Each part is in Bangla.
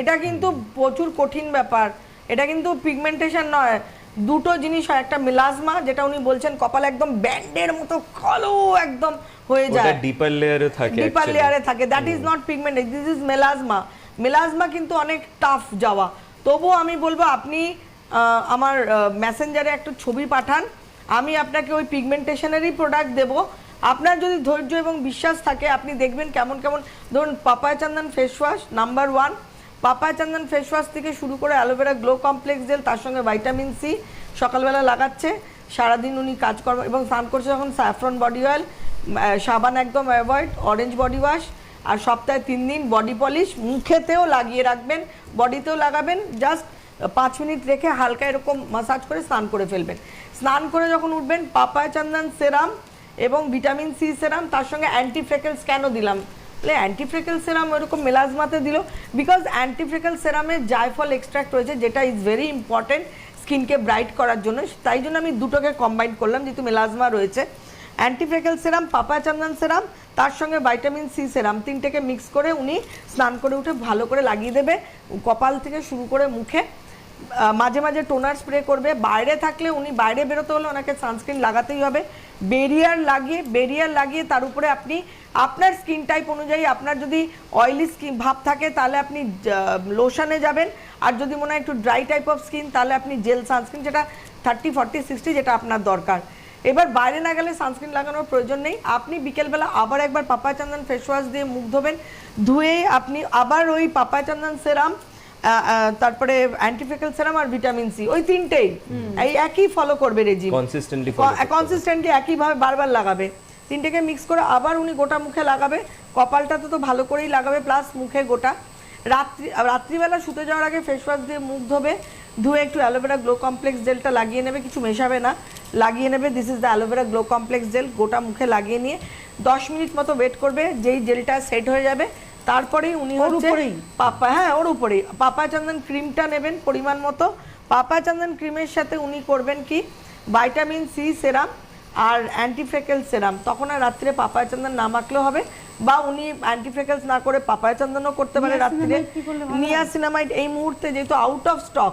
এটা কিন্তু প্রচুর কঠিন ব্যাপার। এটা কিন্তু পিগমেন্টেশন নয়। দুটো জিনিস হয় একটা মিলাজমা যেটা উনি বলছেন কপাল একদম ব্যান্ডের মতো কালো একদম হয়ে ওটা যায়। ডিপার লেয়ারে থাকে ডিপার লেয়ারে থাকে। That is not pigment this is melasma melasma কিন্তু অনেক টাফ যাওয়া। তবুও আমি বলব আপনি আমার মেসেঞ্জারে একটা ছবি পাঠান। আমি আপনাকে ওই পিগমেন্টেশনেরই প্রোডাক্ট দেব। আপনার যদি ধৈর্য এবং বিশ্বাস থাকে আপনি দেখবেন কেমন কেমন। ধরুন পাপায় চন্দন face wash number one papaya চন্দন ফেস ওয়াশ থেকে শুরু করে অ্যালোভেরা গ্লো কমপ্লেক্স জেল তার সঙ্গে ভাইটামিন সি সকালবেলা লাগাচ্ছে। সারাদিন উনি কাজ কর্ম এবং স্নান করছে যখন স্যাফ্রন বডি অয়েল সাবান একদম অ্যাভয়েড অরেঞ্জ বডি ওয়াশ আর সপ্তাহে তিন দিন বডি পলিশ মুখেতেও লাগিয়ে রাখবেন বডিতেও লাগাবেন জাস্ট পাঁচ মিনিট রেখে হালকা এরকম মাসাজ করে স্নান করে ফেলবেন। স্নান করে যখন উঠবেন পাপায় চন্দন সেরাম এবং ভিটামিন সি সেরাম তার সঙ্গে অ্যান্টিফ্রেকেলস কেন দিলাম। তাহলে অ্যান্টিফ্রেকেল সেরাম ওরকম মেলাজমাতে দিল বিকজ অ্যান্টিফ্রেকেল সেরামে জায়ফল এক্সট্রাক্ট রয়েছে যেটা ইজ ভেরি ইম্পর্টেন্ট স্কিনকে ব্রাইট করার জন্য। তাই জন্য আমি দুটোকে কম্বাইন করলাম, যেহেতু মেলাজমা রয়েছে। অ্যান্টিফ্রেকেল সেরাম পাপা চন্দন সেরাম তার সঙ্গে ভাইটামিন সি সেরাম তিনটেকে মিক্স করে উনি স্নান করে উঠে ভালো করে লাগিয়ে দেবে, কপাল থেকে শুরু করে মুখে। মাঝে মাঝে টোনার স্প্রে করবে। বাইরে থাকলে উনি বাইরে বেরোতে হলে ওনাকে সানস্ক্রিন লাগাতেই হবে। বেরিয়ার লাগিয়ে বেরিয়ার লাগিয়ে তার উপরে আপনি, আপনার স্কিন টাইপ অনুযায়ী আপনার যদি অয়েলি স্কিন ভাব থাকে তাহলে আপনি লোশনে যাবেন। আর যদি মনে হয় একটু ড্রাই টাইপ অফ স্কিন তাহলে আপনি জেল সানস্ক্রিন যেটা থার্টি ফর্টি সিক্সটি যেটা আপনার দরকার। এবার বাইরে না গেলে সানস্ক্রিন লাগানোর প্রয়োজন নেই। আপনি বিকেলবেলা আবার একবার পাপা চন্দন ফেস ওয়াশ দিয়ে মুখ ধোবেন। ধুয়ে আপনি আবার ওই পাপা চন্দন সেরাম তারপরে অ্যান্টিফেকাল সেরাম আর ভিটামিন সি ওই তিনটেই। এই একই ফলো করবে রেজিম হবে। কনসিস্টেন্টলি একইভাবে বারবার লাগাবে। তিনটেকে মিক্স করে আবার উনি গোটা মুখে লাগাবে। কপালটাতে তো ভালো করেই লাগাবে প্লাস মুখে গোটা। রাত্রি রাত্রিবেলা শুতে যাওয়ার আগে ফেস ওয়াশ দিয়ে মুখ ধোবে। ধুয়ে একটু অ্যালোভেরা গ্লো কমপ্লেক্স জেলটা লাগিয়ে নেবে কিছু মেশাবে না। লাগিয়ে নেবে this is the aloe vera glow complex gel গোটা মুখে লাগিয়ে নিয়ে দশ মিনিট মতো ওয়েট করবে যেই জেলটা সেট হয়ে যাবে তারপরেই উনি হচ্ছে উপরেই? পাপা হ্যাঁ ওর উপরেই। পাপা চন্দন ক্রিমটা নেবেন পরিমাণ মতো। পাপা চন্দন ক্রিমের সাথে উনি করবেন কি? ভাইটামিন সি সেরাম। আর অ্যান্টিফ্রেকেল সেরাম তখন আর রাত্রে পাপায় চন্দন না মাখলেও হবে বা উনি অ্যান্টিফ্রেকেলস না করে পাপায় চন্দনও করতে পারে রাত্রে নিয়াসিনামাইড এই মুহূর্তে যেহেতু আউট অফ স্টক।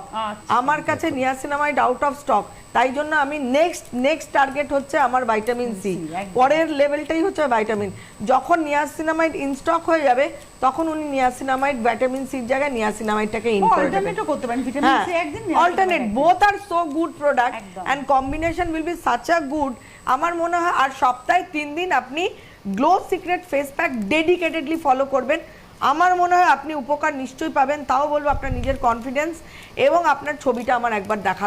আমার কাছে নিয়াসিনামাইড আউট অফ স্টক তাই জন্য আমি নেক্সট নেক্সট টার্গেট হচ্ছে আমার ভাইটামিন সি পরের লেভেলটাই হচ্ছে ভাইটামিন যখন নিয়াসিনামাইড ইন স্টক হয়ে যাবে তখন উনি নিয়াসিনামাইড ভিটামিন সির জায়গায় নিয়াসিনামাইডটাকে ইন করে দেবেন। অল্টারনেটও করতে পারেন ভিটামিন হ্যাঁ সি একদিন alternate both R so good product. And combination will be such a good আমার মনে হয় আর সপ্তাহে তিন দিন আপনি glow secret face pack dedicatedly follow করবেন। আমার মনে হয় আপনি উপকার নিশ্চয়ই পাবেন, তাও বলব আপনার নিজের কনফিডেন্স এবং আপনার ছবিটা আমার একবার দেখা